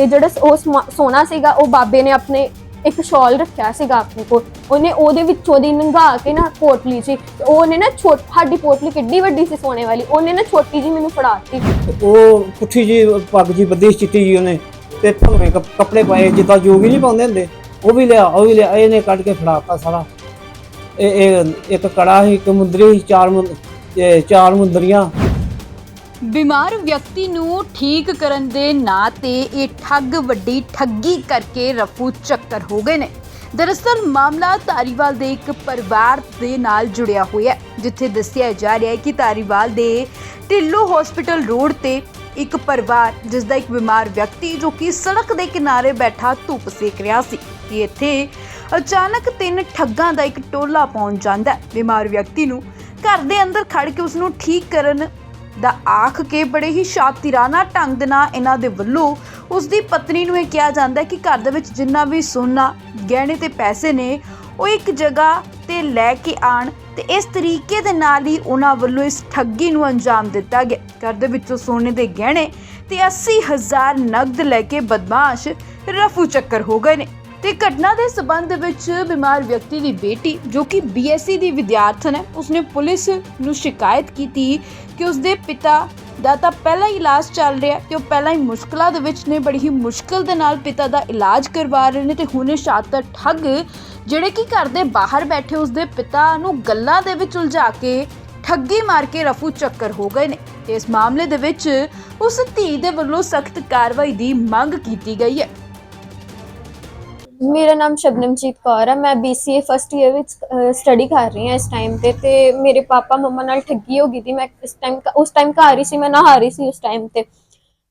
ਤੇ ਜਿਹੜਾ ਉਹ ਸਮਾ- ਸੋਨਾ ਸੀਗਾ, ਉਹ ਬਾਬੇ ਨੇ ਆਪਣੇ ਇੱਕ ਸ਼ਾਲ ਰੱਖਿਆ ਸੀਗਾ ਆਪਣੇ ਕੋਲ। ਉਹਨੇ ਉਹਦੇ ਵਿੱਚੋਂ ਦੀ ਨੰਗਾ ਕੇ ਨਾ ਪੋਟਲੀ ਸੀ ਉਹਨੇ ਨਾ ਛੋਟ ਸਾਡੀ ਪੋਟਲੀ ਕਿੱਡੀ ਵੱਡੀ ਸੀ ਸੋਨੇ ਵਾਲੀ। ਉਹਨੇ ਨਾ ਛੋਟੀ ਜੀ ਮੈਨੂੰ ਫੜਾਤੀ। ਉਹ ਪੁੱਠੀ ਜੀ, ਪੱਗ ਜੀ ਬੱਦੀ ਚਿੱਟੀ ਜੀ ਉਹਨੇ, ਤੇ ਭਲਵੇਂ ਕੱਪੜੇ ਪਾਏ, ਜਿੱਦਾਂ ਜੋਗੀ ਨਹੀਂ ਪਾਉਂਦੇ ਹੁੰਦੇ। ਉਹ ਵੀ ਲਿਆ, ਉਹ ਵੀ ਲਿਆ, ਇਹਨੇ ਕੱਢ ਕੇ ਫੜਾਤਾ ਸਾਰਾ। ਇਹ ਇਹ ਇੱਕ ਕੜਾ ਸੀ, ਇੱਕ ਮੁੰਦਰੀ ਸੀ, ਚਾਰ ਮੁੰ- ਚਾਰ ਮੁੰਦਰੀਆਂ। ਬਿਮਾਰ ਵਿਅਕਤੀ ਨੂੰ ਠੀਕ ਕਰਨ ਦੇ ਨਾਂ ਤੇ ਇਹ ਠੱਗ ਵੱਡੀ ਠੱਗੀ ਕਰਕੇ ਰਫੂ ਚੱਕਰ ਹੋ ਗਏ ਨੇ। ਦਰਅਸਲ ਮਾਮਲਾ ਧਾਰੀਵਾਲ ਦੇ ਇੱਕ ਪਰਿਵਾਰ ਦੇ ਨਾਲ ਜੁੜਿਆ ਹੋਇਆ ਹੈ, ਜਿੱਥੇ ਦੱਸਿਆ ਜਾ ਰਿਹਾ ਹੈ ਕਿ ਧਾਰੀਵਾਲ ਦੇ ਢਿੱਲੋ ਹਸਪੀਟਲ ਰੋਡ ਤੇ ਇੱਕ ਪਰਿਵਾਰ ਜਿਸ ਦਾ ਇੱਕ ਬਿਮਾਰ ਵਿਅਕਤੀ ਜੋ ਕਿ ਸੜਕ ਦੇ ਕਿਨਾਰੇ ਬੈਠਾ ਧੁੱਪ ਸੇਕ ਰਿਹਾ ਸੀ, ਕਿ ਇੱਥੇ ਅਚਾਨਕ ਤਿੰਨ ਠੱਗਾਂ ਦਾ ਇੱਕ ਟੋਲਾ ਪਹੁੰਚ ਜਾਂਦਾ ਹੈ। ਬਿਮਾਰ ਵਿਅਕਤੀ ਨੂੰ ਘਰ ਦੇ ਅੰਦਰ ਖੜ ਕੇ ਉਸ ਨੂੰ ਠੀਕ ਕਰਨ ਦਾ ਆਖ ਕੇ ਬੜੇ ਹੀ ਸ਼ਾਤਿਰਾਨਾ ਢੰਗ ਦੇ ਨਾਲ ਇਹਨਾਂ ਦੇ ਵੱਲੋਂ ਉਸ ਦੀ ਪਤਨੀ ਨੂੰ ਇਹ ਕਿਹਾ ਜਾਂਦਾ ਕਿ ਘਰ ਦੇ ਵਿੱਚ ਜਿੰਨਾ ਵੀ ਸੋਨਾ, ਗਹਿਣੇ ਤੇ ਪੈਸੇ ਨੇ, ਉਹ ਇੱਕ ਜਗ੍ਹਾ ਤੇ ਲੈ ਕੇ ਆਣ ਤੇ ਇਸ ਤਰੀਕੇ ਦੇ ਨਾਲ ਹੀ ਉਹਨਾਂ ਵੱਲੋਂ ਇਸ ਠੱਗੀ ਨੂੰ ਅੰਜਾਮ ਦਿੱਤਾ ਗਿਆ। ਘਰ ਦੇ ਵਿੱਚੋਂ ਸੋਨੇ ਦੇ ਗਹਿਣੇ ਤੇ 80000 ਨਗਦ ਲੈ ਕੇ ਬਦਮਾਸ਼ ਰਫੂ ਚੱਕਰ ਹੋ ਗਏ ਨੇ। ਤੇ ਘਟਨਾ ਦੇ ਸਬੰਧ ਵਿੱਚ ਬਿਮਾਰ ਵਿਅਕਤੀ ਦੀ ਬੇਟੀ, ਜੋ ਕਿ ਬੀਐਸਸੀ ਦੀ ਵਿਦਿਆਰਥਣ ਹੈ, ਉਸਨੇ ਪੁਲਿਸ ਨੂੰ ਸ਼ਿਕਾਇਤ ਕੀਤੀ ਕਿ ਉਸਦੇ ਪਿਤਾ ਦਾ ਤਾਂ ਪਹਿਲਾਂ ਹੀ ਇਲਾਜ ਚੱਲ ਰਿਹਾ ਹੈ ਤੇ ਉਹ ਪਹਿਲਾਂ ਹੀ ਮੁਸ਼ਕਲਾਂ ਦੇ ਵਿੱਚ ਨੇ, ਬੜੀ ਹੀ ਮੁਸ਼ਕਲ ਦੇ ਨਾਲ ਪਿਤਾ ਦਾ ਇਲਾਜ ਕਰਵਾ ਰਹੇ ਨੇ ਤੇ ਹੁਣ ਇਹ ਸ਼ਾਤਰ ਠੱਗ, ਜਿਹੜੇ ਕਿ ਘਰ ਦੇ ਬਾਹਰ ਬੈਠੇ ਉਸਦੇ ਪਿਤਾ ਨੂੰ ਗੱਲਾਂ ਦੇ ਵਿੱਚ ਉਲਝਾ ਕੇ ਠੱਗੀ ਮਾਰ ਕੇ ਰਫੂ ਚੱਕਰ ਹੋ ਗਏ ਨੇ। ਤੇ ਇਸ ਮਾਮਲੇ ਦੇ ਵਿੱਚ ਉਸ ਧੀ ਦੇ ਵੱਲੋਂ ਸਖਤ ਕਾਰਵਾਈ ਦੀ ਮੰਗ ਕੀਤੀ ਗਈ ਹੈ। ਮੇਰਾ ਨਾਮ ਸ਼ਬਨਮਜੀਤ ਕੌਰ ਹੈ ਮੈਂ BCA ਫਸਟ ਇਅਰ ਵਿੱਚ ਸਟੱਡੀ ਕਰ ਰਹੀ ਹਾਂ ਇਸ ਟਾਈਮ ਤੇ ਤੇ ਮੇਰੇ ਪਾਪਾ ਮੰਮਾ ਨਾਲ ਠੱਗੀ ਹੋ ਗਈ ਸੀ, ਮੈਂ ਇਸ ਟਾਈਮ ਉਸ ਟਾਈਮ ਘਰ ਹੀ ਸੀ, ਮੈਂ ਨਹਾ ਰਹੀ ਸੀ ਉਸ ਟਾਈਮ ਤੇ।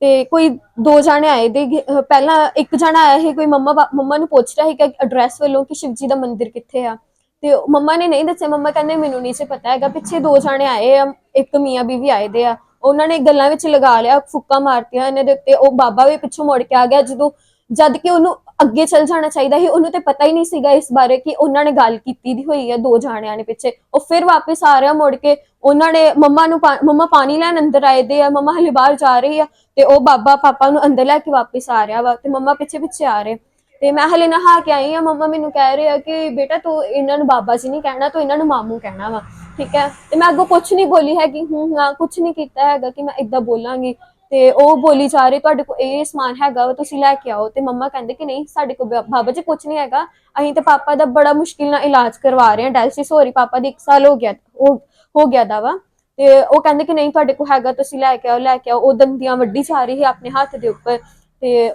ਤੇ ਕੋਈ ਦੋ ਜਣੇ ਆਏ ਦੇ ਪਹਿਲਾਂ ਇੱਕ ਜਾਣਾ ਆਇਆ ਸੀ, ਕੋਈ ਮੰਮਾ ਮੰਮਾ ਨੂੰ ਪੁੱਛ ਰਿਹਾ ਸੀ ਕਿ ਐਡਰੈਸ ਵੱਲੋਂ ਕਿ ਸ਼ਿਵਜੀ ਦਾ ਮੰਦਿਰ ਕਿੱਥੇ ਆ। ਤੇ ਮੰਮਾ ਨੇ ਨਹੀਂ ਦੱਸਿਆ, ਮੰਮਾ ਕਹਿੰਦੇ ਮੈਨੂੰ ਨਹੀਂ ਸੀ ਪਤਾ ਹੈਗਾ, ਪਿੱਛੇ ਦੋ ਜਣੇ ਆਏ ਆ, ਇੱਕ ਮੀਆਂ ਬੀਵੀ ਆਏ ਦੇ ਆ। ਉਹਨਾਂ ਨੇ ਗੱਲਾਂ ਵਿੱਚ ਲਗਾ ਲਿਆ, ਫੁੱਕਾ ਮਾਰਤੀਆਂ, ਇਹਨਾਂ ਦੇ ਉੱਤੇ, ਉਹ ਬਾਬਾ ਵੀ ਪਿੱਛੋਂ ਮੁੜ ਕੇ ਆ ਗਿਆ, ਜਦੋਂ ਜਦ ਕਿ ਉਹਨੂੰ ਅੱਗੇ ਚੱਲ ਜਾਣਾ ਚਾਹੀਦਾ ਸੀ, ਉਹਨੂੰ ਤੇ ਪਤਾ ਹੀ ਨਹੀਂ ਸੀਗਾ ਇਸ ਬਾਰੇ ਕਿ ਉਹਨਾਂ ਨੇ ਗੱਲ ਕੀਤੀ ਦੀ ਹੋਈ ਹੈ ਦੋ ਜਾਣਿਆਂ ਨੇ ਪਿੱਛੇ। ਉਹ ਫਿਰ ਵਾਪਸ ਆ ਰਿਹਾ ਮੁੜ ਕੇ, ਉਹਨਾਂ ਨੇ ਮੰਮਾ ਨੂੰ ਮੰਮਾ ਪਾਣੀ ਲੈਣ ਅੰਦਰ ਆਏ ਦੇ ਆ, ਮੰਮਾ ਹਲੇ ਬਾਹਰ ਜਾ ਰਹੀ ਆ ਤੇ ਉਹ ਬਾਬਾ ਪਾਪਾ ਨੂੰ ਅੰਦਰ ਲੈ ਕੇ ਵਾਪਸ ਆ ਰਿਹਾ ਵਾ ਤੇ ਮੰਮਾ ਪਿੱਛੇ ਪਿੱਛੇ ਆ ਰਹੇ। ਤੇ ਮੈਂ ਹਲੇ ਨਹਾ ਕੇ ਆਈ ਆ, ਮੰਮਾ ਮੈਨੂੰ ਕਹਿ ਰਹੇ ਆ ਕਿ ਬੇਟਾ ਤੂੰ ਇਹਨਾਂ ਨੂੰ ਬਾਬਾ ਜੀ ਨਹੀਂ ਕਹਿਣਾ, ਤੂੰ ਇਹਨਾਂ ਨੂੰ ਮਾਮੂ ਕਹਿਣਾ ਵਾ, ਠੀਕ ਹੈ? ਤੇ ਮੈਂ ਅੱਗੋਂ ਕੁਝ ਨਹੀਂ ਬੋਲੀ ਹੈਗੀ, ਹੂੰ, ਹਾਂ ਕੁਝ ਨਹੀਂ ਕੀਤਾ ਹੈਗਾ ਕਿ ਮੈਂ ਇਦਾਂ ਬੋਲਾਂਗੀ। ਤੇ ਉਹ ਬੋਲੀ ਜਾ ਰਹੀ, ਤੁਹਾਡੇ ਕੋਲ ਇਹ ਸਮਾਨ ਹੈਗਾ ਵਾ, ਤੁਸੀਂ ਲੈ ਕੇ ਆਓ। ਤੇ ਮੰਮਾ ਕਹਿੰਦੇ ਕਿ ਨਹੀਂ, ਸਾਡੇ ਕੋਲ ਬਾ- ਬਾਬਾ ਜੀ ਕੁਝ ਨਹੀਂ ਹੈਗਾ। ਅਸੀਂ ਤਾਂ ਪਾਪਾ ਦਾ ਬੜਾ ਮੁਸ਼ਕਿਲ ਨਾਲ ਇਲਾਜ ਕਰਵਾ ਰਹੇ ਹਾਂ, ਡਾਇਲਿਸਿਸ ਹੋ ਰਹੀ, ਪਾਪਾ ਦੀ 1 ਸਾਲ ਹੋ ਗਿਆ, ਹੋ ਹੋ ਗਿਆ ਦਾ ਵਾ। ਤੇ ਉਹ ਕਹਿੰਦੇ ਕਿ ਨਹੀਂ, ਤੁਹਾਡੇ ਕੋਲ ਹੈਗਾ, ਤੁਸੀਂ ਲੈ ਕੇ ਆਓ, ਲੈ ਕੇ ਆਓ। ਉਹ ਦੰਦੀਆਂ ਵੱਡੀ ਜਾ ਰਹੀ ਸੀ ਆਪਣੇ ਹੱਥ ਦੇ ਉੱਪਰ। ਤੇ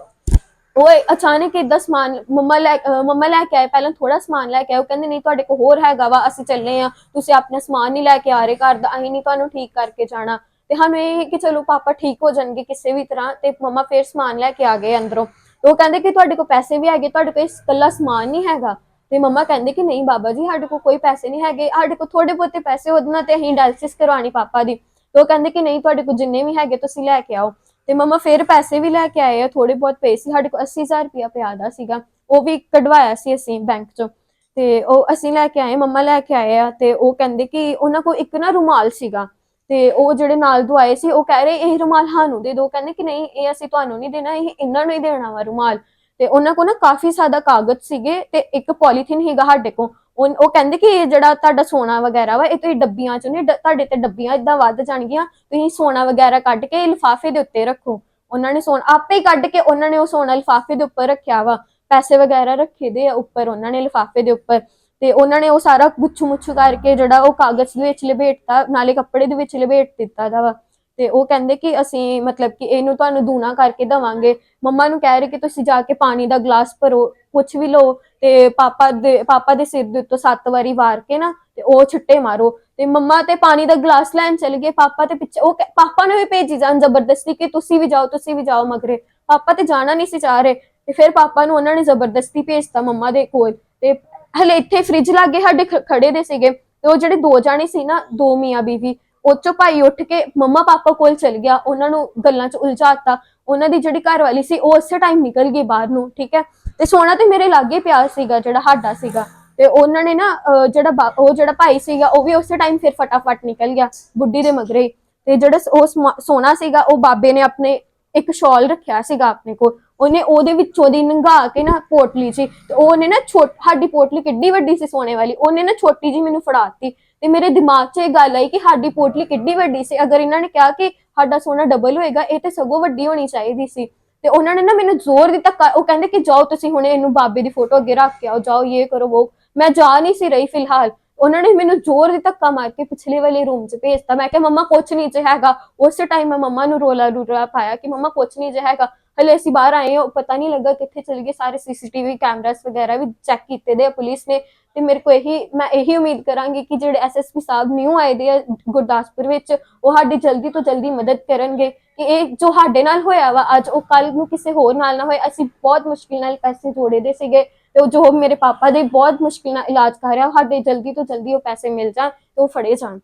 ਉਹ ਅਚਾਨਕ ਇਦਾਂ ਸਮਾਨ ਮੰਮਾ ਲੈ, ਅਹ ਮੰਮਾ ਲੈ ਕੇ ਆਏ, ਪਹਿਲਾਂ ਥੋੜਾ ਸਮਾਨ ਲੈ ਕੇ ਆਏ। ਉਹ ਕਹਿੰਦੇ, ਨਹੀਂ, ਤੁਹਾਡੇ ਕੋਲ ਹੋਰ ਹੈਗਾ ਵਾ, ਅਸੀਂ ਚੱਲੇ ਆ ਤੁਸੀਂ ਆਪਣਾ ਸਮਾਨ ਨਹੀਂ ਲੈ ਕੇ ਆ ਰਹੇ ਘਰ ਦਾ, ਅਸੀਂ ਨਹੀਂ ਤੁਹਾਨੂੰ ਠੀਕ ਕਰਕੇ ਜਾਣਾ। ਤੇ ਸਾਨੂੰ ਇਹ ਕਿ ਚਲੋ ਪਾਪਾ ਠੀਕ ਹੋ ਜਾਣਗੇ ਕਿਸੇ ਵੀ ਤਰ੍ਹਾਂ ਤੇ ਮੰਮਾ ਫੇਰ ਸਮਾਨ ਲੈ ਕੇ ਆ ਗਏ ਅੰਦਰੋਂ। ਉਹ ਕਹਿੰਦੇ ਕਿ ਤੁਹਾਡੇ ਕੋਲ ਪੈਸੇ ਵੀ ਹੈਗੇ, ਤੁਹਾਡੇ ਕੋਲ ਇਕੱਲਾ ਸਮਾਨ ਨਹੀਂ ਹੈਗਾ। ਤੇ ਮੰਮਾ ਕਹਿੰਦੇ ਕਿ ਨਹੀਂ ਬਾਬਾ ਜੀ, ਸਾਡੇ ਕੋਲ ਕੋਈ ਪੈਸੇ ਨਹੀਂ ਹੈਗੇ, ਸਾਡੇ ਕੋਲ ਥੋੜੇ ਬਹੁਤੇ ਪੈਸੇ ਉਹਦੇ ਤੇ ਅਸੀਂ ਡਾਇਲਿਸਿਸ ਕਰਵਾਣੀ ਪਾਪਾ ਦੀ। ਤੇ ਉਹ ਕਹਿੰਦੇ ਕਿ ਨਹੀਂ, ਤੁਹਾਡੇ ਕੋਲ ਜਿੰਨੇ ਵੀ ਹੈਗੇ ਤੁਸੀਂ ਲੈ ਕੇ ਆਓ। ਤੇ ਮੰਮਾ ਫੇਰ ਪੈਸੇ ਵੀ ਲੈ ਕੇ ਆਏ ਆ ਥੋੜੇ ਬਹੁਤ ਪੈਸੇ ਸੀ, ਸਾਡੇ ਕੋਲ 80000 ਰੁਪਇਆ ਪਿਆ ਦਾ ਸੀਗਾ। ਉਹ ਵੀ ਕਢਵਾਇਆ ਸੀ ਅਸੀਂ ਬੈਂਕ ਚੋਂ। ਤੇ ਉਹ ਅਸੀਂ ਲੈ ਕੇ ਆਏ, ਮੰਮਾ ਲੈ ਕੇ ਆਏ ਆ ਤੇ ਉਹ ਕਹਿੰਦੇ ਕਿ ਉਹਨਾਂ ਕੋਲ ਇੱਕ ਨਾ ਰੁਮਾਲ ਸੀਗਾ। ਤੇ ਉਹ ਜਿਹੜੇ ਨਾਲ ਦੋ ਆਏ ਸੀ, ਉਹ ਕਹਿ ਰਹੇ, ਇਹ ਰੁਮਾਲ ਸਾਨੂੰ ਦੇ ਦਿਓ। ਕਹਿੰਦੇ ਕਿ ਨਹੀਂ, ਇਹ ਅਸੀਂ ਤੁਹਾਨੂੰ ਨਹੀਂ ਦੇਣਾ, ਇਹ ਇਹਨਾਂ ਨੂੰ ਹੀ ਦੇਣਾ ਵਾ ਰੁਮਾਲ। ਤੇ ਉਹਨਾਂ ਕੋਲ ਨਾ ਕਾਫੀ ਸਾਦਾ ਕਾਗਜ਼ ਸੀਗੇ ਤੇ ਇੱਕ ਪੋਲੀਥੀਨ ਹੀਗਾ ਸਾਡੇ ਕੋਲ। ਉਹ ਕਹਿੰਦੇ ਕਿ ਇਹ ਜਿਹੜਾ ਤੁਹਾਡਾ ਸੋਨਾ ਵਗੈਰਾ ਵਾ, ਇਹ ਤੁਸੀਂ ਡੱਬੀਆਂ ਚ ਨਹੀਂ ਤੁਹਾਡੇ ਤੇ ਡੱਬੀਆਂ ਇਦਾਂ ਵੱਧ ਜਾਣਗੀਆਂ, ਤੁਸੀਂ ਸੋਨਾ ਵਗੈਰਾ ਕੱਢ ਕੇ ਲਿਫਾਫੇ ਦੇ ਉੱਤੇ ਰੱਖੋ। ਉਹਨਾਂ ਨੇ ਸੋਨਾ, ਆਪੇ ਹੀ ਕੱਢ ਕੇ ਉਹਨਾਂ ਨੇ ਉਹ ਸੋਨਾ ਲਿਫਾਫੇ ਦੇ ਉੱਪਰ ਰੱਖਿਆ ਵਾ। ਪੈਸੇ ਵਗੈਰਾ ਰੱਖੇ ਦੇ ਆ ਉੱਪਰ, ਉਹਨਾਂ ਨੇ ਲਿਫਾਫੇ ਦੇ ਉੱਪਰ। ਤੇ ਉਹਨਾਂ ਨੇ ਉਹ ਸਾਰਾ ਗੁੱਛੂ ਮੁੱਛੂ ਕਰਕੇ ਜਿਹੜਾ ਉਹ ਕਾਗਜ਼ ਦੇ ਵਿੱਚ ਲਪੇਟਤਾ, ਨਾਲੇ ਕੱਪੜੇ ਦੇ ਵਿੱਚ ਲਪੇਟ ਦਿੱਤਾ ਦਾ ਵਾ। ਤੇ ਉਹ ਕਹਿੰਦੇ ਕਿ ਅਸੀਂ ਮਤਲਬ ਕਿ ਇਹਨੂੰ ਤੁਹਾਨੂੰ ਦੂਣਾ ਕਰਕੇ ਦਵਾਂਗੇ। ਮੰਮਾ ਨੂੰ ਕਹਿ ਰਹੇ ਕਿ ਤੁਸੀਂ ਜਾ ਕੇ ਪਾਣੀ ਦਾ ਗਲਾਸ ਭਰੋ, ਕੁਛ ਵੀ ਲਓ ਤੇ ਪਾਪਾ ਦੇ ਪਾਪਾ ਦੇ ਸਿਰ ਦੇ ਉੱਤੇ ਸੱਤ ਵਾਰੀ ਵਾਰ ਕੇ ਨਾ ਤੇ ਉਹ ਛਿੱਟੇ ਮਾਰੋ। ਤੇ ਮੰਮਾ ਤੇ ਪਾਣੀ ਦਾ ਗਲਾਸ ਲੈਣ ਚਲੇ ਗਏ। ਪਾਪਾ ਤੇ ਪਿੱਛੇ ਉਹ ਕਹਿ- ਪਾਪਾ ਨੇ ਵੀ ਭੇਜੀ ਜਾਣ ਜ਼ਬਰਦਸਤੀ ਕਿ ਤੁਸੀਂ ਵੀ ਜਾਓ, ਤੁਸੀਂ ਵੀ ਜਾਓ ਮਗਰੇ। ਪਾਪਾ ਤੇ ਜਾਣਾ ਨਹੀਂ ਸੀ ਚਾਹ ਰਹੇ। ਤੇ ਫਿਰ ਪਾਪਾ ਨੂੰ ਉਹਨਾਂ ਨੇ ਜ਼ਬਰਦਸਤੀ ਭੇਜਤਾ ਮੰਮਾ ਦੇ ਕੋਲ। ਤੇ ਹਲੇ ਇੱਥੇ ਫ੍ਰਿਜ ਲਾਗੇ ਸਾਡੇ ਖ- ਖੜੇ ਦੇ ਸੀਗੇ ਤੇ ਉਹ ਜਿਹੜੇ ਦੋ ਜਾਣੇ ਸੀ ਨਾ ਦੋ ਮੀਆਂ ਬੀਵੀ ਉਹ ਚੋਂ ਭਾਈ ਉੱਠ ਕੇ ਮੰਮਾ ਪਾਪਾ ਕੋਲ ਚਲ ਗਿਆ ਉਹਨਾਂ ਨੂੰ ਗੱਲਾਂ 'ਚ ਉਲਝਾਤਾ ਉਹਨਾਂ ਦੀ ਜਿਹੜੀ ਘਰ ਵਾਲੀ ਸੀ ਉਹ ਉਸੇ ਟਾਈਮ ਨਿਕਲ ਗਈ ਬਾਹਰ ਨੂੰ ਠੀਕ ਹੈ ਤੇ ਸੋਨਾ ਤੇ ਮੇਰੇ ਲਾਗੇ ਪਿਆ ਸੀਗਾ ਜਿਹੜਾ ਸਾਡਾ ਸੀਗਾ ਤੇ ਉਹਨਾਂ ਨੇ ਨਾ ਅਹ, ਜਿਹੜਾ ਬਾ- ਉਹ ਜਿਹੜਾ ਭਾਈ ਸੀਗਾ ਉਹ ਵੀ ਉਸੇ ਟਾਈਮ ਫਿਰ ਫਟਾਫਟ ਨਿਕਲ ਗਿਆ ਬੁੱਢੀ ਦੇ ਮਗਰੇ ਹੀ। ਤੇ ਜਿਹੜਾ ਸ- ਉਹ ਸਮਾ- ਸੋਨਾ ਸੀਗਾ ਉਹ ਬਾਬੇ ਨੇ ਆਪਣੇ ਇੱਕ ਸ਼ਾਲ ਰੱਖਿਆ ਸੀਗਾ ਆਪਣੇ ਕੋਲ ਉਹਨੇ ਉਹਦੇ ਵਿੱਚੋਂ ਦੀ ਨੰਗਾ ਕੇ ਨਾ ਪੋਟਲੀ ਜੀ, ਤੇ ਉਹਨੇ ਨਾ ਛੋਟ, ਸਾਡੀ ਪੋਟਲੀ ਕਿੱਡੀ ਵੱਡੀ ਸੀ ਸੋਨੇ ਵਾਲੀ, ਉਹਨੇ ਨਾ ਛੋਟੀ ਜੀ ਮੈਨੂੰ ਫੜਾਤੀ। ਤੇ ਮੇਰੇ ਦਿਮਾਗ 'ਚ ਇਹ ਗੱਲ ਆਈ ਕਿ ਸਾਡੀ ਪੋਟਲੀ ਕਿੱਡੀ ਵੱਡੀ ਸੀ, ਅਗਰ ਇਹਨਾਂ ਨੇ ਕਿਹਾ ਕਿ ਸਾਡਾ ਸੋਨਾ ਡਬਲ ਹੋਏਗਾ, ਇਹ ਤੇ ਸਗੋਂ ਵੱਡੀ ਹੋਣੀ ਚਾਹੀਦੀ ਸੀ। ਤੇ ਉਹਨਾਂ ਨੇ ਨਾ ਮੈਨੂੰ ਜ਼ੋਰ ਦਿੱਤਾ, ਕ- ਉਹ ਕਹਿੰਦੇ ਕਿ ਜਾਓ ਤੁਸੀਂ ਹੁਣੇ ਇਹਨੂੰ ਬਾਬੇ ਦੀ ਫੋਟੋ ਅੱਗੇ ਰੱਖ ਕੇ ਆਓ, ਜਾਓ, ਇਹ ਕਰੋ ਉਹ ਮੈਂ ਜਾ ਨਹੀਂ ਸੀ ਰਹੀ ਫਿਲਹਾਲ। ਉਹਨਾਂ ਨੇ ਮੈਨੂੰ ਜ਼ੋਰ ਦੀ ਧੱਕਾ ਮਾਰ ਕੇ ਪਿਛਲੇ ਵਾਲੇ ਰੂਮ 'ਚ ਭੇਜਤਾ। ਮੈਂ ਕਿਹਾ, ਮੰਮਾ, ਕੁਛ ਨਹੀਂ ਚ ਹੈਗਾ। ਉਸੇ ਟਾਈਮ ਮੈਂ ਮੰਮਾ ਨੂੰ ਰੋਲਾ ਰੂਲਾ ਪਾਇਆ ਕਿ ਮੰਮਾ, ਕੁਛ ਨਹੀਂ ਚ ਹੈਗਾ। ਹਲੇ ਅਸੀਂ ਬਾਹਰ ਆਏ ਹਾਂ, ਪਤਾ ਨਹੀਂ ਲੱਗਾ ਕਿੱਥੇ ਚਲ ਗਏ। ਸਾਰੇ ਸੀਸੀਟੀਵੀ ਕੈਮਰਾਸ ਵਗੈਰਾ ਵੀ ਚੈੱਕ ਕੀਤੇ ਦੇ ਪੁਲਿਸ ਨੇ। ਤੇ ਮੇਰੇ ਕੋ ਇਹੀ, ਮੈਂ ਇਹੀ ਉਮੀਦ ਕਰਾਂਗੀ ਕਿ ਜਿਹੜੇ ਐਸਐਸਪੀ ਸਾਹਿਬ ਨਿਊ ਆਏ ਦੇ ਆ ਗੁਰਦਾਸਪੁਰ ਵਿੱਚ, ਉਹ ਸਾਡੀ ਜਲਦੀ ਤੋਂ ਜਲਦੀ ਮਦਦ ਕਰਨਗੇ ਕਿ ਇਹ ਜੋ ਸਾਡੇ ਨਾਲ ਹੋਇਆ ਵਾ, ਅੱਜ ਉਹ ਕੱਲ ਨੂੰ ਕਿਸੇ ਹੋਰ ਨਾਲ ਨਾ ਹੋਏ। ਅਸੀਂ ਬਹੁਤ ਮੁਸ਼ਕਿਲ ਨਾਲ ਪੈਸੇ ਜੋੜੇ ਦੇ ਸੀਗੇ ਤੇ ਉਹ ਜੋ ਮੇਰੇ ਪਾਪਾ ਦੇ ਬਹੁਤ ਮੁਸ਼ਕਿਲ ਨਾਲ ਇਲਾਜ ਕਰ ਰਿਹਾ ਸਾਡੇ ਜਲਦੀ ਤੋਂ ਜਲਦੀ ਉਹ ਪੈਸੇ ਮਿਲ ਜਾਣ ਤੇ ਉਹ ਫੜੇ ਜਾਣ।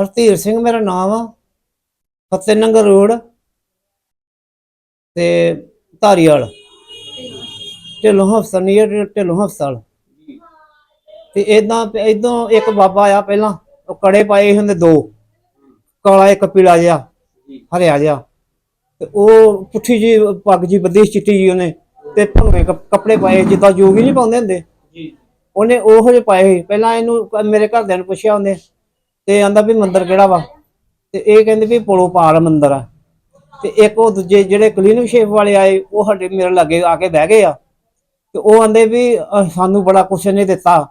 ਹਰਧੀਰ ਸਿੰਘ ਮੇਰਾ ਨਾਮ ਆ। ਫਤਿਹ ਰੋਡ। ਤੇ ਧਾਰੀਵਾਲ ਢਿੱਲੋਂ ਹਸਪਤਾਲ ਨੀਅਰ ਢਿੱਲੋਂ ਹਸਪਤਾਲ ਤੇ ਇਦਾਂ ਇਦੋਂ ਇੱਕ ਬਾਬਾ ਆ ਪਹਿਲਾਂ ਉਹ ਕੜੇ ਪਾਏ ਹੁੰਦੇ ਦੋ। ਕਾਲਾ ਇੱਕ ਪੀਲਾ ਜਿਹਾ ਹਰਿਆ ਜਿਹਾ। ਤੇ ਉਹ ਪੁੱਠੀ ਜੀ ਪੱਗ ਜੀ ਬੱਧੀ ਚਿੱਟੀ ਜੀ ਉਹਨੇ ਤੇ ਕੱਪ- ਕੱਪੜੇ ਪਾਏ ਜਿੱਦਾਂ ਜੋਗੀ ਨਹੀਂ ਪਾਉਂਦੇ ਹੁੰਦੇ। ਜੀ। ਉਹਨੇ ਉਹੋ ਜਿਹੇ ਪਾਏ। ਪਹਿਲਾਂ ਇਹਨੂੰ ਮੇਰੇ ਘਰਦਿਆਂ ਨੂੰ ਪੁੱਛਿਆ ਉਹਨੇ ਤੇ ਆਂਦਾ ਵੀ ਮੰਦਿਰ ਕਿਹੜਾ ਵਾ? ਤੇ ਇਹ ਕਹਿੰਦੇ ਵੀ ਪੋਲੋ ਪਾਲ ਮੰਦਿਰ ਆ। ਤੇ ਇੱਕ ਉਹ ਦੂਜੇ ਜਿਹੜੇ ਕਲੀਨਿਕ ਸ਼ੇਪ ਵਾਲੇ ਆਏ ਉਹ ਸਾਡੇ ਮੇਰੇ ਲਾਗੇ ਆ ਕੇ ਬਹਿ ਗਏ ਆ। ਤੇ ਉਹ ਆਂਦੇ ਵੀ ਅਹ, ਸਾਨੂੰ ਬੜਾ ਕੁਛ ਇਹਨੇ ਦਿੱਤਾ।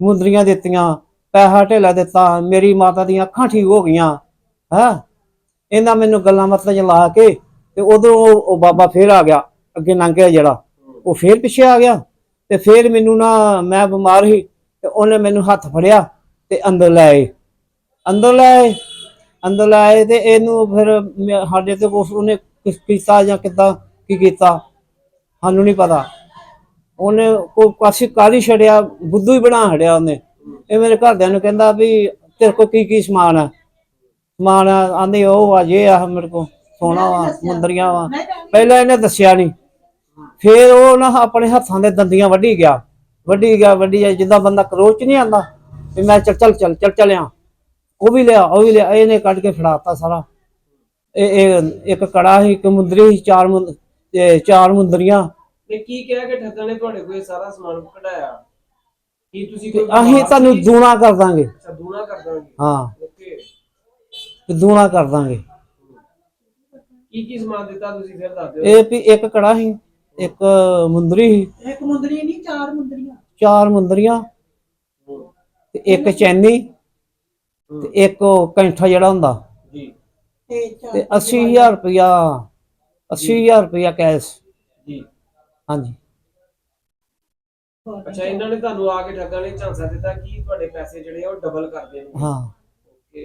ਮੁੰਦਰੀਆਂ ਦਿੱਤੀਆਂ ਪੈਸਾ ਢੇਲਾ ਦਿੱਤਾ ਮੇਰੀ ਮਾਤਾ ਦੀਆਂ ਅੱਖਾਂ ਠੀਕ ਹੋ ਗਈਆਂ ਹੈ? ਇਹਨਾਂ ਮੈਨੂੰ ਗੱਲਾਂ ਮਤਲਬ ਲਾ ਕੇ ਤੇ ਉਧਰੋਂ ਉਹ ਉਹ ਬਾਬਾ ਫੇਰ ਆ ਗਿਆ ਅੱਗੇ ਲੰਘ ਗਿਆ ਜਿਹੜਾ। ਉਹ ਫੇਰ ਪਿੱਛੇ ਆ ਗਿਆ ਤੇ ਫੇਰ ਮੈਨੂੰ ਨਾ ਮੈਂ ਬਿਮਾਰ ਸੀ ਤੇ ਉਹਨੇ ਮੈਨੂੰ ਹੱਥ ਫੜਿਆ ਤੇ ਅੰਦਰ ਲੈ ਆਏ। ਅੰਦਰ ਲੈ ਆਏ ਅੰਦਰ ਲੈ ਆਏ ਤੇ ਇਹਨੂੰ ਫਿਰ ਮੈਂ- ਸਾਡੇ ਤੇ ਕੁਛ ਉਹਨੇ ਕਿਸ ਕੀਤਾ ਜਾਂ ਕਿੱਦਾਂ ਕੀ ਕੀਤਾ? ਸਾਨੂੰ ਨਹੀਂ ਪਤਾ। ਉਹਨੇ ਕੋਈ ਕਾਸੀ ਕਾਲੀ ਛੜਿਆ ਬੁੱਧੂ ਹੀ ਬਣਾ ਛੜਿਆ ਉਹਨੇ। ਇਹ ਮੇਰੇ ਘਰਦਿਆਂ ਨੂੰ ਕਹਿੰਦਾ ਵੀ ਤੇਰੇ ਕੋਲ ਕੀ ਕੀ ਸਮਾਨ ਆ? ਸਮਾਨ ਆਂਦੇ ਉਹ ਆ ਜੇ ਆ ਮੇਰੇ ਕੋਲ ਸੋਨਾ ਵਾ ਮੁੰਦਰੀਆਂ ਵਾ। ਪਹਿਲਾਂ ਇਹਨੇ ਦੱਸਿਆ ਨਹੀਂ। ਫਿਰ ਉਹ ਨਾ ਆਪਣੇ ਹੱਥਾਂ ਦੇ ਦੰਦੀਆਂ ਵੱਢੀ ਗਿਆ। ਵੱਢੀ ਗਿਆ ਵੱਢੀ ਗਿਆ ਜਿੱਦਾਂ ਬੰਦਾ ਕਰੋਚ ਨਹੀਂ ਆਂਦਾ। ਵੀ ਮੈਂ ਚੱਲ ਚੱਲ ਚੱਲ ਚੱਲ ਚਲਿਆ। ਉਹ ਵੀ ਲਿਆ ਉਹ ਵੀ ਲਿਆ ਇਹਨੇ ਕੱਢ ਕੇ ਫੜਾਤਾ ਸਾਰਾ। ਇਹ ਇਹ ਇੱਕ ਕੜਾ ਸੀ ਇੱਕ ਮੁੰਦਰੀ ਸੀ ਚਾਰ ਮੁੰਦ ਤੇ ਚਾਰ ਮੁੰਦਰੀਆਂ। ਨੇ ਕੀ ਕਿਹਾ ਕਿ ਠੱਗਾਂ ਨੇ ਤੁਹਾਡੇ ਕੋਲ ਇਹ ਸਾਰਾ ਸਮਾਨ ਕਢਾਇਆ? ਕੀ ਤੁਸੀਂ ਕੋਈ ਅਸੀਂ ਤੁਹਾਨੂੰ ਦੂਣਾ ਕਰ ਦਾਂਗੇ। ਅੱਛਾ ਦੂਣਾ ਕਰ ਦਾਂਗੇ? ਹਾਂ। ਓਕੇ। ਤੇ ਦੂਣਾ ਕਰ ਦਾਂਗੇ। ਕੀ ਕੀ ਸਮਾਨ ਦਿੱਤਾ ਤੁਸੀਂ ਫਿਰ ਦੱਸ ਦਿਓ। ਇਹ ਵੀ ਇੱਕ ਕੜਾ ਸੀ ਇੱਕ ਮੁੰਦਰੀ ਸੀ। ਇੱਕ ਮੁੰਦਰੀ ਨਹੀਂ ਚਾਰ ਮੁੰਦਰੀਆਂ। ਚਾਰ ਮੁੰਦਰੀਆਂ ਤੇ ਇੱਕ ਚੈਨੀ। ਤੇ ਇੱਕ ਉਹ ਕੈਂਠਾ ਜਿਹੜਾ ਹੁੰਦਾ। ਜੀ। ਤੇ ਚਾਰ ਤੇ 80000 ਰੁਪਇਆ 80000 ਰੁਪਇਆ ਕੈਸ਼। ਜੀ। ਹਾਂਜੀ। ਅੱਛਾ ਇਹਨਾਂ ਨੇ ਤੁਹਾਨੂੰ ਆ ਕੇ ਠੱਗਾਂ ਨੇ ਝਾਂਸਾ ਦਿੱਤਾ ਕਿ ਤੁਹਾਡੇ ਪੈਸੇ ਜਿਹੜੇ ਆ ਉਹ ਡਬਲ ਕਰ ਦੇਣਗੇ। ਹਾਂ। ਓਕੇ।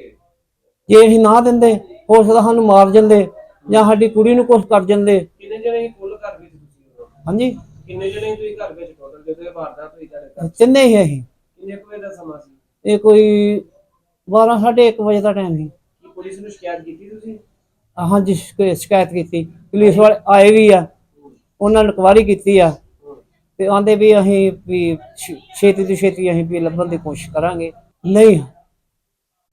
ਜੇ ਅਸੀਂ ਨਾ ਦਿੰਦੇ ਹੋ ਸਕਦਾ ਸਾਨੂੰ ਮਾਰ ਜਾਂਦੇ ਜਾਂ ਸਾਡੀ ਕੁੜੀ ਨੂੰ ਕੁਝ ਕਰ ਜਾਂਦੇ। ਕਿੰਨੇ ਜਣੇ ਕੁੱਲ ਘਰ ਵਿੱਚ ਤੁਸੀਂ? ਹਾਂਜੀ। ਕਿੰਨੇ ਜਣੇ ਤੁਸੀਂ ਘਰ ਵਿੱਚ ਟੋਟਲ ਜਦੋਂ ਇਹ ਵਾਰਦਾਤ ਹੋਈ ਤੁਹਾਡੇ ਘਰ ਤਿੰਨੇ ਹੀ ਅਸੀਂ। ਕਿੰਨੇ ਕੁ ਵਜੇ ਦਾ ਸਮਾਂ ਸੀ? ਇਹ ਕੋਈ 12 1:30 ਵਜੇ ਦਾ ਟਾਈਮ ਸੀ। ਕੀ ਪੁਲਿਸ ਨੂੰ ਸ਼ਿਕਾਇਤ ਕੀਤੀ ਤੁਸੀਂ? ਹਾਂਜੀ ਸ਼ਿਕ- ਸ਼ਿਕਾਇਤ ਕੀਤੀ। ਪੁਲਿਸ ਵਾਲੇ ਆਏ ਵੀ ਆ। ਉਹਨਾਂ ਨੇ ਇਨਕੁਆਇਰੀ ਕੀਤੀ ਆ। ਹੂੰ, ਤੇ ਆਂਦੇ ਵੀ ਅਸੀਂ ਵੀ ਛ- ਛੇਤੀ ਤੋਂ ਛੇਤੀ ਅਸੀਂ ਵੀ ਲੱਭਣ ਦੀ ਕੋਸ਼ਿਸ਼ ਕਰਾਂਗੇ। ਨਹੀਂ।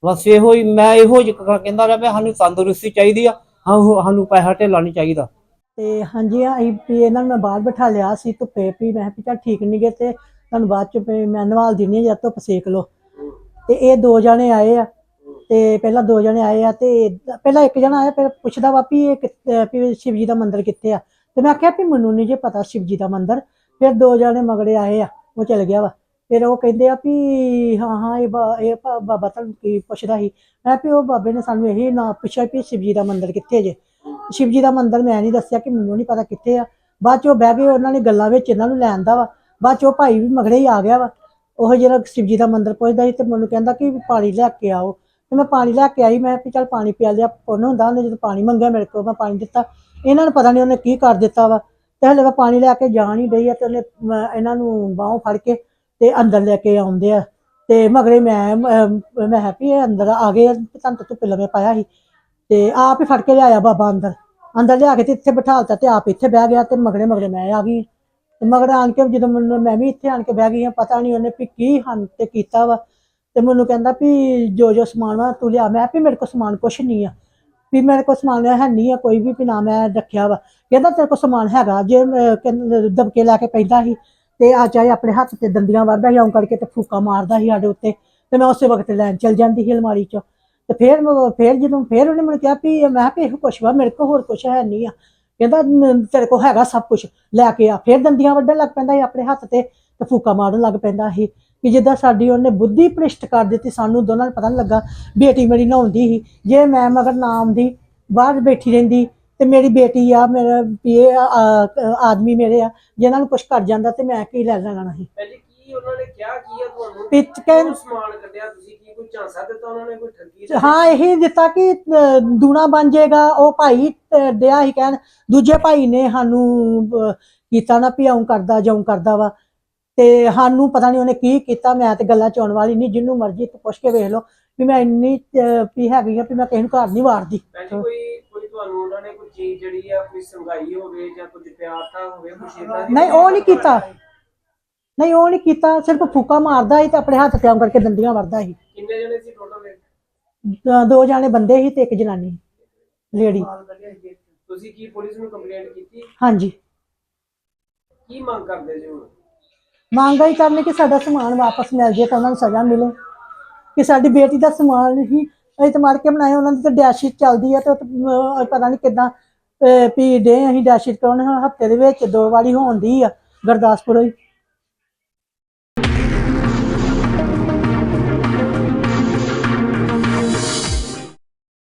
ਬਸ ਇਹੋ ਹੀ ਮੈਂ ਇਹੋ ਜਿਹਾ ਕਹਿੰਦਾ ਰਿਹਾ ਵੀ ਸਾਨੂੰ ਤੰਦਰੁਸਤੀ ਚਾਹੀਦੀ ਆ। ਸਾਨੂੰ ਸਾਨੂੰ ਪੈਸਾ ਢੇਲਾ ਨਹੀਂ ਚਾਹੀਦਾ। ਤੇ ਹਾਂਜੀ ਅਸੀਂ ਵੀ ਇਹਨਾਂ ਨੂੰ ਮੈਂ ਬਾਹਰ ਬਿਠਾ ਲਿਆ ਸੀ ਧੁੱਪੇ ਵੀ। ਮੈਂ ਕਿਹਾ ਵੀ ਚੱਲ ਠੀਕ ਨਹੀਂ ਗੇ ਤੇ ਤੁਹਾਨੂੰ ਬਾਅਦ ਚ ਵੀ ਮੈਂ ਨਵਾਲ ਦਿੰਨੀ ਆ ਜਾਂ ਧੁੱਪ ਸੇਕ ਲਓ। ਹੂੰ, ਤੇ ਇਹ ਦੋ ਜਣੇ ਆਏ ਆ। ਤੇ ਪਹਿਲਾਂ ਦੋ ਜਣੇ ਆਏ ਆ ਤੇ ਪਹਿਲਾਂ ਇੱਕ ਜਣਾ ਆਇਆ, ਫਿਰ ਪੁੱਛਦਾ ਵਾ ਵੀ ਇਹ ਕਿੱਥੇ- ਵੀ ਸ਼ਿਵ ਜੀ ਦਾ ਮੰਦਿਰ ਕਿੱਥੇ ਆ? ਤੇ ਮੈਂ ਆਖਿਆ ਵੀ ਮੈਨੂੰ ਨਹੀਂ ਜੇ ਪਤਾ ਸ਼ਿਵ ਜੀ ਦਾ ਮੰਦਿਰ। ਫਿਰ ਦੋ ਜਣੇ ਮਗੜੇ ਆਏ ਆ, ਉਹ ਚਲ ਗਿਆ ਵਾ। ਫਿਰ ਉਹ ਕਹਿੰਦੇ ਆ ਵੀ ਹਾਂ ਹਾਂ, ਇਹ ਬਾ- ਇਹ ਬਾ- ਬਾਬਾ ਤੁਹਾਨੂੰ ਕੀ ਪੁੱਛਦਾ ਸੀ? ਮੈਂ ਕਿਹਾ ਵੀ ਉਹ ਬਾਬੇ ਨੇ ਸਾਨੂੰ ਇਹੀ ਨਾ ਪੁੱਛਿਆ ਵੀ ਸ਼ਿਵ ਜੀ ਦਾ ਮੰਦਿਰ ਕਿੱਥੇ ਜੇ? ਸ਼ਿਵ ਜੀ ਦਾ ਮੰਦਿਰ ਮੈਂ ਨਹੀਂ ਦੱਸਿਆ ਕਿ ਮੈਨੂੰ ਨਹੀਂ ਪਤਾ ਕਿੱਥੇ ਆ। ਬਾਅਦ ਚ ਉਹ ਬਹਿ ਗਏ, ਉਹਨਾਂ ਨੇ ਗੱਲਾਂ ਵਿੱਚ ਇਹਨਾਂ ਨੂੰ ਲੈਣ ਦਾ ਵਾ। ਬਾਅਦ ਚ ਉਹ ਭਾਈ ਵੀ ਮਗੜੇ ਹੀ ਆ ਗਿਆ ਵਾ। ਉਹ ਜਿਹੜਾ ਸ਼ਿਵਜੀ ਦਾ ਮੰਦਿਰ ਪੁੱਛਦਾ ਸੀ ਤੇ ਮੈਨੂੰ ਕਹਿੰਦਾ ਕਿ ਪਾਣੀ ਲੈ ਕੇ ਆਓ। ਤੇ ਮੈਂ ਪਾਣੀ ਲੈ ਕੇ ਆਈ ਮੈਂ ਵੀ ਚੱਲ ਪਾਣੀ ਪਿਆ ਲਿਆ ਪੁੰਨ ਹੁੰਦਾ ਉਹਨੇ ਜਦੋਂ ਪਾਣੀ ਮੰਗਿਆ ਮੇਰੇ ਕੋਲ ਮੈਂ ਪਾਣੀ ਦਿੱਤਾ। ਇਹਨਾਂ ਨੂੰ ਪਤਾ ਨਹੀਂ ਉਹਨੇ ਕੀ ਕਰ ਦਿੱਤਾ ਵਾ। ਤੇ ਹਲੇ ਮੈਂ ਪਾਣੀ ਲੈ ਕੇ ਜਾਣ ਹੀ ਡਈ ਆ ਤੇ ਉਹਨੇ ਇਹਨਾਂ ਨੂੰ ਬਾਹੋਂ ਫੜ ਕੇ ਤੇ ਅੰਦਰ ਲੈ ਕੇ ਆਉਂਦੇ ਆ। ਤੇ ਮਗਰੇ ਮੈਂ ਮੈਂ- ਮੈਂ ਹੈਪੀ ਇਹ ਅੰਦਰ ਆ ਗਏ ਆ, ਤੁਹਾਨੂੰ ਤਾਂ ਧੁੱਪੇ ਲਵੇਂ ਪਾਇਆ ਸੀ। ਤੇ ਆਪ ਹੀ ਫੜ ਕੇ ਲਿਆਇਆ ਬਾਬਾ ਅੰਦਰ। ਅੰਦਰ ਲਿਆ ਕੇ ਤੇ ਇੱਥੇ ਬਿਠਾਲਤਾ ਤੇ ਆਪ ਇੱਥੇ ਬਹਿ ਗਿਆ ਤੇ ਮਗਰੇ ਮਗਰੇ ਮੈਂ ਆ ਗਈ। ਤੇ ਮਗਰ ਆਣ ਕੇ ਜਦੋਂ ਮੈਨੂੰ ਮੈਂ ਵੀ ਇੱਥੇ ਆਣ ਕੇ ਬਹਿ ਗਈ ਆ ਪਤਾ ਨਹੀਂ ਉਹਨੇ ਵੀ ਕੀ ਹਨ ਤੇ ਕੀਤਾ ਵਾ। ਤੇ ਮੈਨੂੰ ਕਹਿੰਦਾ ਵੀ ਜੋ ਜੋ ਸਮਾਨ ਵਾ ਤੂੰ ਲਿਆ। ਮੈਂ ਵੀ ਮੇਰੇ ਕੋਲ ਸਮਾਨ ਕੁਛ ਨਹੀਂ ਆ। ਵੀ ਮੇਰੇ ਕੋਲ ਸਮਾਨ ਹੈ ਨਹੀਂ ਆ, ਕੋਈ ਵੀ ਨਾ ਮੈਂ ਰੱਖਿਆ ਵਾ। ਕਹਿੰਦਾ ਤੇਰੇ ਕੋਲ ਸਮਾਨ ਹੈਗਾ। ਜੇ ਦਬਕੇ ਲੈ ਕੇ ਪੈਂਦਾ ਸੀ ਤੇ ਆ ਚਾਹੇ ਆਪਣੇ ਹੱਥ ਤੇ ਦੰਦੀਆਂ ਵਰਦਾ ਸੀ, ਆਉਂ ਕਰਕੇ ਤੇ ਫੂਕਾ ਮਾਰਦਾ ਸੀ ਸਾਡੇ ਉੱਤੇ। ਤੇ ਮੈਂ ਉਸੇ ਵਕਤ ਲੈਣ ਚਲ ਜਾਂਦੀ ਸੀ ਅਲਮਾਰੀ ਚੋਂ। ਤੇ ਫੇਰ ਫੇਰ ਜਦੋਂ ਫੇਰ ਉਹਨੇ ਮੈਨੂੰ ਕਿਹਾ ਵੀ ਮੈਂ ਕਿਹਾ ਵੀ ਇਹੋ ਕੁਛ ਵਾ, ਮੇਰੇ ਕੋਲ ਹੋਰ ਕੁਛ ਹੈ ਨਹੀਂ ਆ। ਕਹਿੰਦਾ ਨ- ਤੇਰੇ ਕੋਲ ਹੈਗਾ ਸਭ ਕੁਝ ਲੈ ਕੇ ਆ ਫਿਰ ਦੰਦੀਆਂ ਵੱਢਣ ਲੱਗ ਪੈਂਦਾ ਸੀ ਆਪਣੇ ਹੱਥ ਤੇ ਤੇ ਫੂਕਾ ਮਾਰਨ ਲੱਗ ਪੈਂਦਾ ਸੀ ਕਿ ਜਿੱਦਾਂ ਸਾਡੀ ਉਹਨੇ ਬੁੱਧੀ ਭ੍ਰਿਸ਼ਟ ਕਰ ਦਿੱਤੀ ਸਾਨੂੰ ਦੋਨਾਂ ਨੂੰ ਪਤਾ ਨਹੀਂ ਲੱਗਾ ਬੇਟੀ ਮੇਰੀ ਨਹਾਉਂਦੀ ਸੀ। ਜੇ ਮੈਂ ਮਗਰ ਨਾ ਆਉਂਦੀ ਬਾਹਰ ਬੈਠੀ ਰਹਿੰਦੀ ਤੇ ਮੇਰੀ ਬੇਟੀ ਆ ਮੇਰਾ ਇਹ ਆ- ਆ- ਆਦਮੀ ਮੇਰੇ ਆ ਜਿਹਨਾਂ ਨੂੰ ਕੁਝ ਕਰ ਜਾਂਦਾ ਤੇ ਮੈਂ ਕੀ ਲੈ ਲੈਣਾ ਸੀ? ਭੈਣ ਜੀ ਕੀ ਉਹਨਾਂ ਨੇ ਕਿਹਾ? ਕੀ ਆ ਤੁਹਾਨੂੰ? ਪਿੱਛ ਕੇ ਕਿਉਂ ਸਮਾਨ ਕੱਢਿਆ ਤੁਸੀਂ? ਝਾਂਸਾ ਦਿੱਤਾ ਉਹਨਾਂ ਨੇ ਕੋਈ ਠੱਗੀ ਦਿੱਤੀ? ਹਾਂ ਇਹੀ ਦਿੱਤਾ ਕਿ ਅਹ, ਦੂਣਾ ਬਣ ਜਾਏਗਾ। ਉਹ ਭਾਈ ਅਹ, ਡਿਆ ਹੀ ਕਹਿਣ ਦੂਜੇ ਭਾਈ ਨੇ ਸਾਨੂੰ ਅਹ, ਕੀਤਾ ਨਾ ਵੀ ਆਉਂ ਕਰਦਾ ਜਾਉਂ ਕਰਦਾ ਵਾ। ਤੇ ਸਾਨੂੰ ਪਤਾ ਨਹੀਂ ਉਹਨੇ ਕੀ ਕੀਤਾ ਮੈਂ ਤੇ ਗੱਲਾਂ ਚ ਆਉਣ ਵਾਲੀ ਨਹੀਂ ਜਿੰਨੂੰ ਮਰਜ਼ੀ ਤੂੰ ਪੁੱਛ ਕੇ ਵੇਖ ਲਓ ਵੀ ਮੈਂ ਇੰਨੀ ਅਹ, ਵੀ ਹੈਗੀ ਆ ਵੀ ਮੈਂ ਕਿਸੇ ਨੂੰ ਘਰ ਨਹੀਂ ਵਾਰਦੀ। ਭੈਣ ਜੀ ਕੋਈ ਕੋਈ ਤੁਹਾਨੂੰ ਉਹਨਾਂ ਨੇ ਕੋਈ ਚੀਜ਼ ਜਿਹੜੀ ਆ ਕੋਈ ਸੰਗਾਈ ਹੋਵੇ ਜਾਂ ਕੁਝ ਪਿਆਰਤਾ ਹੋਵੇ ਕੁਛ ਏਦਾਂ ਦੀ ਨਹੀਂ ਉਹ ਨਹੀਂ ਕੀਤਾ। ਨਹੀਂ ਉਹ ਨਹੀਂ ਕੀਤਾ ਸਿਰਫ ਫੂਕਾ ਮਾਰਦਾ ਸੀ ਤੇ ਆਪਣੇ ਹੱਥ ਤੇ ਆਉਂ ਕਰਕੇ ਦੰਦੀਆਂ ਵਰਦਾ ਸੀ। ਕਿੰਨੇ ਜਣੇ ਸੀ ਟੋਟਲ ਦ- ਦੋ ਜਾਣੇ ਬੰਦੇ ਸੀ ਤੇ ਇੱਕ ਜਨਾਨੀ ਲੇਡੀ। ਤੁਸੀਂ ਕੀ ਪੁਲਿਸ ਨੂੰ ਕੰਪਲੇਂਟ ਕੀਤੀ? ਹਾਂਜੀ। ਕੀ ਮੰਗ ਕਰਦੇ ਜੀ ਹੁਣ? ਮੰਗ ਹੀ ਕਰਨੀ ਕਿ ਸਾਡਾ ਸਮਾਨ ਵਾਪਸ ਮਿਲ ਜੇ ਤਾਂ ਉਹਨਾਂ ਨੂੰ ਸਜ਼ਾ ਮਿਲੇ। ਕਿ ਸਾਡੀ ਬੇਟੀ ਦਾ ਸਮਾਨ ਹੀ ਅਸੀਂ ਤੇ ਮਾਰ ਕੇ ਬਣਾਏ ਉਹਨਾਂ ਦੀ ਤਾਂ ਡੈਸ਼ੀਟ ਚੱਲਦੀ ਹੈ ਤੇ ਉਹ ਤਾਂ, ਅਹ, ਪਤਾ ਨਹੀਂ ਕਿਦਾਂ ਵੀ ਡੇ ਅਸੀਂ ਡੈਸ਼ੀਟ ਕਰਾਉਣ ਹਫ਼ਤੇ ਦੇ ਵਿੱਚ ਦੋ ਵਾਰੀ ਹੋਣਦੀ ਆ ਗੁਰਦਾਸਪੁਰ ਹੀ।